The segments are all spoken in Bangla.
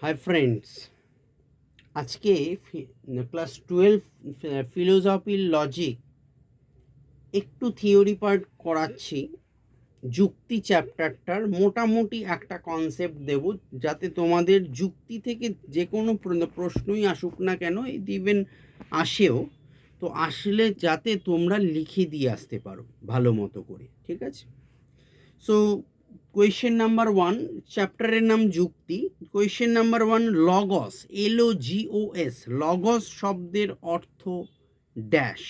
হাই ফ্রেন্ডস আজকে ক্লাস টুয়েলভ ফিলোসফির লজিক একটু থিওরি পার্ট করাচ্ছি। যুক্তি চ্যাপ্টারটার মোটামুটি একটা কনসেপ্ট দেব, যাতে তোমাদের যুক্তি থেকে যে কোনো প্র- প্রশ্নই আসুক না কেন ইভেন আসেও। তো আসলে যাতে তোমরা লিখে দিয়ে আসতে পারো, ভালো মতো করে, ঠিক আছে? সো কোয়েশ্চেন নাম্বার ওয়ান চ্যাপ্টারের নাম যুক্তি। Question number one logos L O G O S logos শব্দের অর্থ ড্যাশ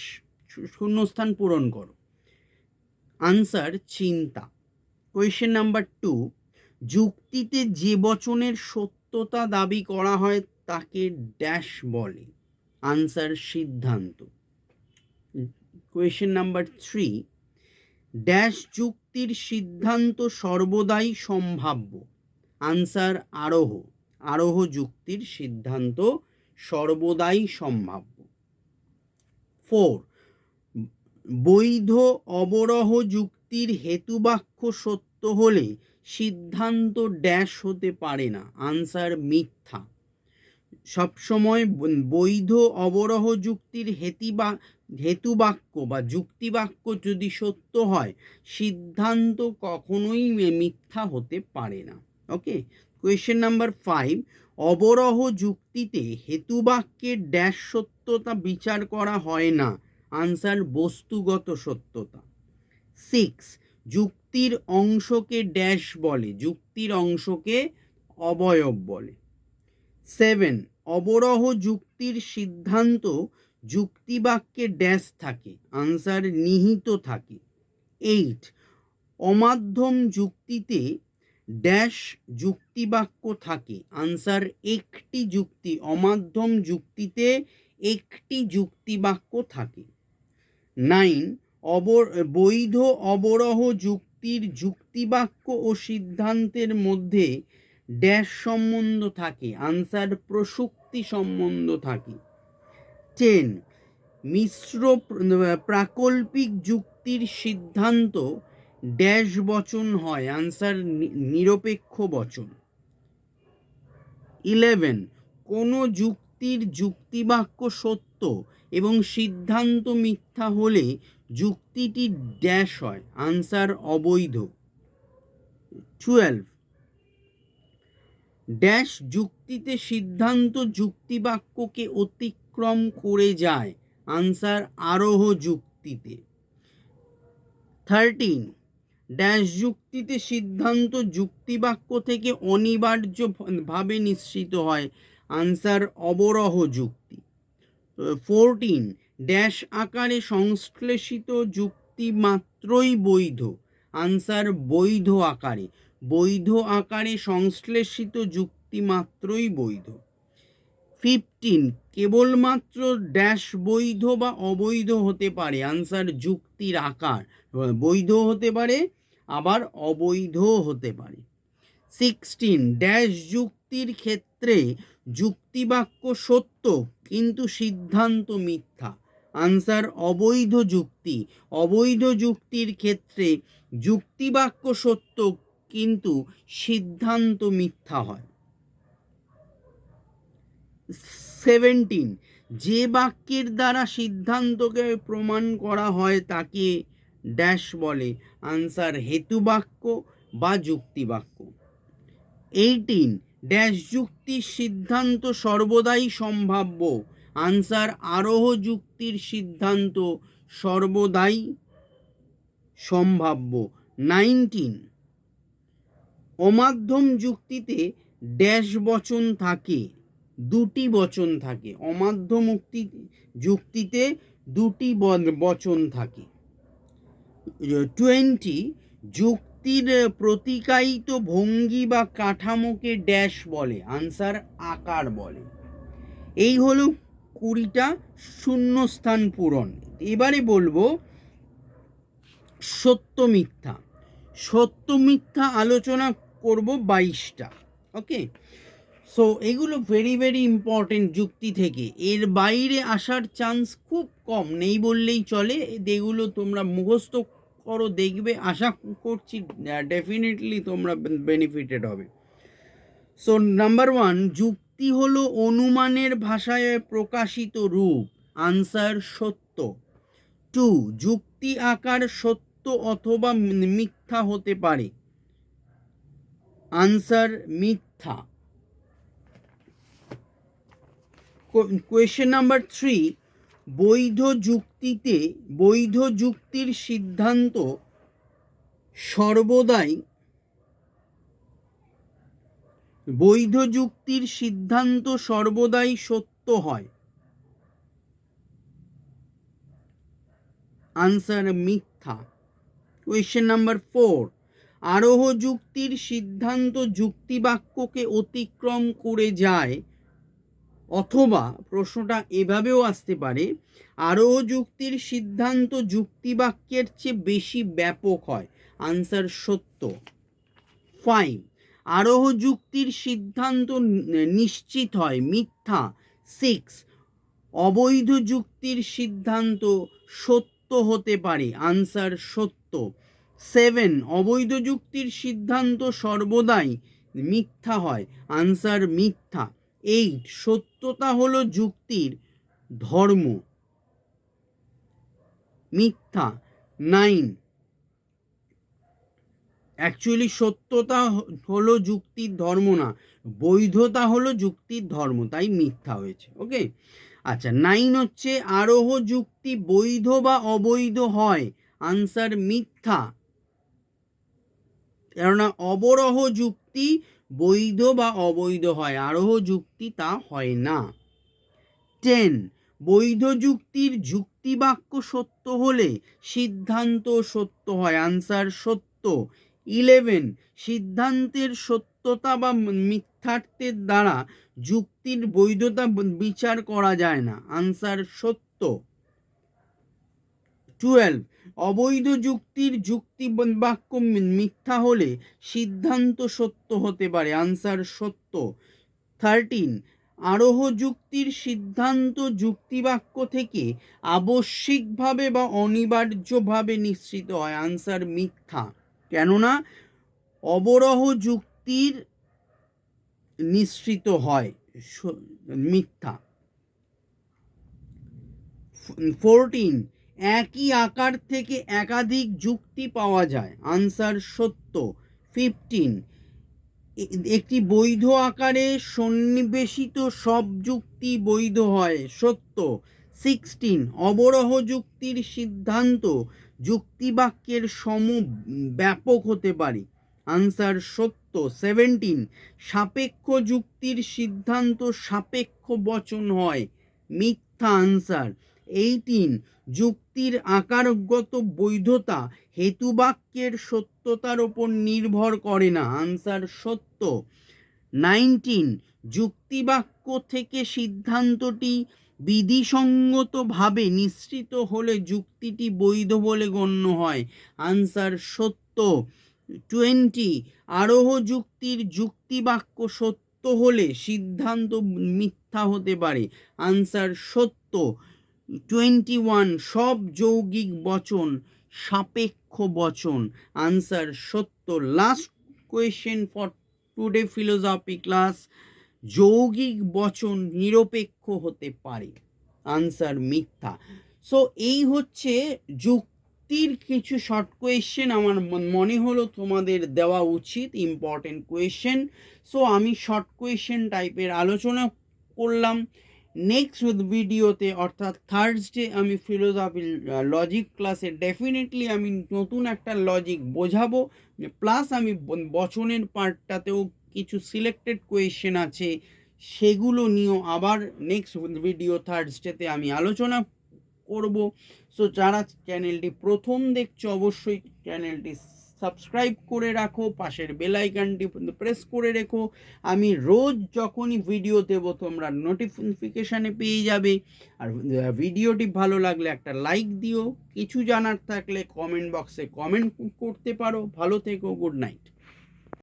শূন্যস্থান পূরণ করো। আনসার চিন্তা। কোয়েশ্চেন নাম্বার টু যুক্তিতে যে বচনের সত্যতা দাবি করা হয় তাকে ড্যাশ বলে। আনসার সিদ্ধান্ত। কোয়েশ্চেন নাম্বার থ্রি ড্যাশ যুক্তির সিদ্ধান্ত সর্বদাই সম্ভাব্য। আনসার, আরোহ। আরোহ যুক্তির সিদ্ধান্ত সর্বদাই সম্ভাব্য। ফোর, বৈধ অবরোহ যুক্তির হেতুবাক্য সত্য হলে সিদ্ধান্ত ড্যাশ হতে পারে না। আনসার, মিথ্যা। সবসময় ব- বৈধ অবরহ যুক্তির হেতিবা হেতুবাক্য বা যুক্তিবাক্য যদি সত্য হয়, সিদ্ধান্ত কখনোই মিথ্যা হতে পারে না। ওকে? কোয়েশ্চেন নাম্বার ফাইভ, অবরহ যুক্তিতে হেতুবাক্যের ড্যাশ সত্যতা বিচার করা হয় না। আনসার, বস্তুগত সত্যতা। সিক্স, যুক্তির অংশকে ড্যাশ বলে, যুক্তির অংশকে অবয়ব বলে। সেভেন অবরোহ যুক্তির সিদ্ধান্ত যুক্তিবাক্যে ড্যাশ থাকে, আনসার নিহিত থাকে। এইট, অমাধ্যম যুক্তিতে ড্যাশ যুক্তিবাক্য থাকে, আনসার একটি যুক্তি, অমাধ্যম যুক্তিতে একটি যুক্তিবাক্য থাকে। নাইন, অবর, বৈধ অবরহ যুক্তির যুক্তিবাক্য ও সিদ্ধান্তের মধ্যে ড্যাশ সম্বন্ধ থাকে, আনসার প্রসূক্তি সম্বন্ধ থাকে। টেন মিশ্র প্রাকল্পিক যুক্তির সিদ্ধান্ত ড্যাশ বচন হয়, আনসার নিরপেক্ষ বচন। ইলেভেন, কোনো যুক্তির যুক্তিবাক্য সত্য এবং সিদ্ধান্ত মিথ্যা হলে যুক্তিটি ড্যাশ হয়, আনসার অবৈধ। টুয়েলভ, ড্যাশ যুক্তিতে সিদ্ধান্ত যুক্তিবাক্যকে অতিক্রম করে যায়। আনসার, আরোহ যুক্তিতে। থার্টিন, ড্যাশ যুক্তিতে সিদ্ধান্ত যুক্তিবাক্য থেকে অনিবার্য ভাবে নিশ্চিত হয়। আনসার, অবরোহ যুক্তি। ফোরটিন, ড্যাশ আকারে সংশ্লেষিত যুক্তি মাত্রই বৈধ। আনসার, বৈধ আকারে। বৈধ আকারে সংশ্লেষিত যুক্তি মাত্রই বৈধ। ফিফটিন কেবলমাত্র ড্যাশ বৈধ বা অবৈধ হতে পারে। আনসার যুক্তির আকার। বৈধ হতে পারে, আবার অবৈধ হতে পারে। সিক্সটিন ড্যাশ যুক্তির ক্ষেত্রে যুক্তিবাক্য সত্য, কিন্তু সিদ্ধান্ত মিথ্যা। আনসার অবৈধ যুক্তি। অবৈধ যুক্তির ক্ষেত্রে যুক্তিবাক্য সত্য, কিন্তু সিদ্ধান্ত মিথ্যা হয়। সেভেন্টিন, যে বাক্যের দ্বারা সিদ্ধান্তকে প্রমাণ করা হয় তাকে ড্যাশ বলে। আনসার হেতুবাক্য বা যুক্তিবাক্য এইটিন, ড্যাশ যুক্তির সিদ্ধান্ত সর্বদাই সম্ভাব্য। আনসার আরোহ যুক্তির সিদ্ধান্ত সর্বদাই সম্ভাব্য। নাইনটিন, অমাধ্যম যুক্তিতে ড্যাশ বচন থাকে। দুটি বচন থাকে। অমাধ্যম উক্তি যুক্তিতে দুটি বচন থাকে। টোয়েন্টি যুক্তির প্রতিকায়িত ভঙ্গি বা কাঠামোকে ড্যাশ বলে আনসার আকার বলে। এই হলো কুড়িটা শূন্যস্থান পূরণ। এবারে বলব, সত্য মিথ্যা। সত্য মিথ্যা আলোচনা করব বাইশটা ওকে সো এগুলো ভেরি ভেরি ইম্পর্টেন্ট যুক্তি থেকে। এর বাইরে আসার চান্স খুব কম। নেই বললেই চলে। এগুলো তোমরা মুখস্থ করো, দেখবে। আশা করছি ডেফিনেটলি তোমরা বেনিফিটেড হবে। সো নাম্বার ওয়ান যুক্তি হলো অনুমানের ভাষায় প্রকাশিত রূপ। আনসার সত্য। টু যুক্তি আকার সত্য অথবা মিথ্যা হতে পারে। আনসার মিথ্যা। কোয়েশ্চেন নাম্বার থ্রি বৈধ যুক্তিতে, বৈধ যুক্তির সিদ্ধান্ত সর্বদাই বৈধ যুক্তির সিদ্ধান্ত সর্বদাই সত্য হয়। আনসার মিথ্যা। কোয়েশ্চেন নাম্বার ফোর আরোহ যুক্তির সিদ্ধান্ত যুক্তিবাক্যকে অতিক্রম করে যায় অথবা প্রশ্নটা এভাবেও আসতে পারে আরোহ যুক্তির সিদ্ধান্ত যুক্তিবাক্যের চেয়ে বেশি ব্যাপক হয়। আনসার সত্য। ফাইভ আরোহ যুক্তির সিদ্ধান্ত নিশ্চিত হয়, মিথ্যা। সিক্স অবৈধ যুক্তির সিদ্ধান্ত সত্য হতে পারে আনসার সত্য। সেভেন অবৈধ যুক্তির সিদ্ধান্ত সর্বদাই মিথ্যা হয় আনসার মিথ্যা। এইট, সত্যতা হলো যুক্তির ধর্ম। মিথ্যা, নাইন। অ্যাকচুয়ালি সত্যতা হলো যুক্তির ধর্ম না। বৈধতা হলো যুক্তির ধর্ম, তাই মিথ্যা হয়েছে ওকে আচ্ছা নাইন হচ্ছে আরোহ যুক্তি বৈধ বা অবৈধ হয়। আনসার মিথ্যা। কেননা, অবরোহ যুক্তি বৈধ বা অবৈধ হয়, আরোহ যুক্তি তা হয় না। টেন, বৈধ যুক্তির যুক্তিবাক্য সত্য হলে সিদ্ধান্ত সত্য হয়, আনসার সত্য। ইলেভেন, সিদ্ধান্তের সত্যতা বা মিথ্যার্থের দ্বারা যুক্তির বৈধতা বিচার করা যায় না, আনসার সত্য। টুয়েলভ অবৈধ যুক্তির যুক্তি বাক্য মিথ্যা হলে সিদ্ধান্ত সত্য হতে পারে। আনসার সত্য। থার্টিন আরোহ যুক্তির সিদ্ধান্ত যুক্তিবাক্য থেকে আবশ্যিকভাবে বা অনিবার্যভাবে নিশ্চিত হয়। আনসার মিথ্যা। কেননা অবরোহ যুক্তির নিশ্চিত হয়। মিথ্যা। ফোরটিন একই আকার থেকে একাধিক যুক্তি পাওয়া যায়। আনসার সত্য। ফিফটিন একটি বৈধ আকারে সন্নিবেশিত সব যুক্তি বৈধ হয়, সত্য। সিক্সটিন অবরোহ যুক্তির সিদ্ধান্ত যুক্তিবাক্যের সম ব্যাপক হতে পারে। আনসার সত্য। সেভেন্টিন সাপেক্ষ যুক্তির সিদ্ধান্ত সাপেক্ষ বচন হয়, মিথ্যা আনসার এইটিন যুক্তির আকারগত বৈধতা হেতুবাক্যের সত্যতার ওপর নির্ভর করে না। আনসার সত্য। নাইনটিন যুক্তিবাক্য থেকে সিদ্ধান্তটি বিধিসঙ্গতভাবে নিশ্চিত হলে যুক্তিটি বৈধ বলে গণ্য হয়। আনসার সত্য। টোয়েন্টি আরোহ যুক্তির যুক্তিবাক্য সত্য হলে সিদ্ধান্ত মিথ্যা হতে পারে। আনসার সত্য। টোয়েন্টি ওয়ান, সব যৌগিক বচন, সাপেক্ষ বচন। আনসার সত্য। Last question for today philosophy class যৌগিক বচন নিরপেক্ষ হতে পারে। আনসার মিথ্যা। সো এই হচ্ছে যুক্তির কিছু শর্ট কোয়েশ্চেন আমার মনে হলো তোমাদের দেওয়া উচিত ইম্পর্টেন্ট কোয়েশ্চেন সো আমি শর্ট কোয়েশ্চেন টাইপের আলোচনা করলাম। নেক্সট ভিডিওতে অর্থাৎ থার্সডে আমি ফিলোসফি লজিক ক্লাসে ডেফিনেটলি আমি নতুন একটা লজিক বোঝাবো প্লাস আমি বচনের পার্টটাতেও কিছু সিলেক্টেড কোয়েশ্চেন আছে, সেগুলো নিয়েও আবার নেক্সট ভিডিও থার্সডেতে আমি আলোচনা করব। সো যারা চ্যানেলটি প্রথম দেখছ, অবশ্যই চ্যানেলটি সাবস্ক্রাইব করে রাখো, পাশের বেলাইকানটি প্রেস করে রেখো। আমি রোজ যখনই ভিডিও দেবো, তোমরা নোটিফিকেশানে পেয়ে যাবে। আর ভিডিওটি ভালো লাগলে একটা লাইক দিও। কিছু জানার থাকলে কমেন্ট বক্সে কমেন্ট করতে পারো। ভালো থেকো গুড নাইট